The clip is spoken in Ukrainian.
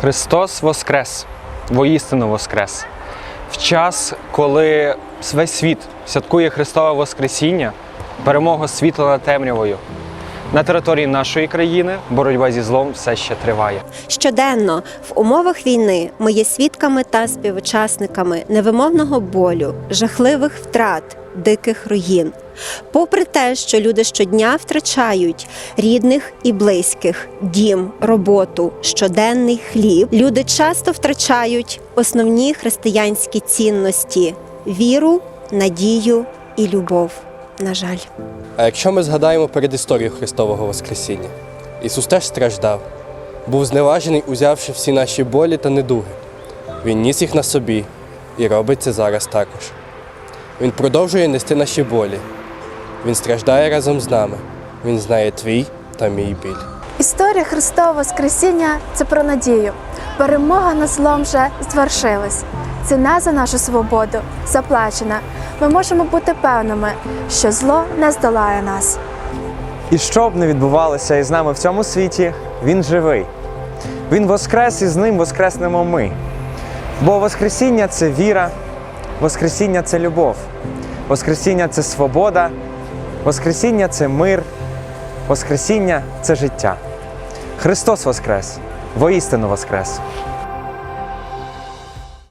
Христос Воскрес, воістину Воскрес. В час, коли весь світ святкує Христове Воскресіння, перемогу світла над темрявою. На території нашої країни боротьба зі злом все ще триває. Щоденно в умовах війни ми є свідками та співучасниками невимовного болю, жахливих втрат, диких руїн. Попри те, що люди щодня втрачають рідних і близьких, дім, роботу, щоденний хліб, люди часто втрачають основні християнські цінності віру, надію і любов. На жаль. А якщо ми згадаємо передісторію Христового Воскресіння, Ісус теж страждав, був зневажений, узявши всі наші болі та недуги. Він ніс їх на собі і робить це зараз також. Він продовжує нести наші болі. Він страждає разом з нами. Він знає твій та мій біль. Історія Христового Воскресіння це про надію. Перемога над злом вже звершилась. Ціна за нашу свободу заплачена. Ми можемо бути певними, що зло не здолає нас. І що б не відбувалося із нами в цьому світі, він живий. Він воскрес і з ним воскреснемо ми. Бо Воскресіння це віра, Воскресіння це любов, Воскресіння це свобода, Воскресіння це мир, Воскресіння це життя. Христос Воскрес, воістину Воскрес!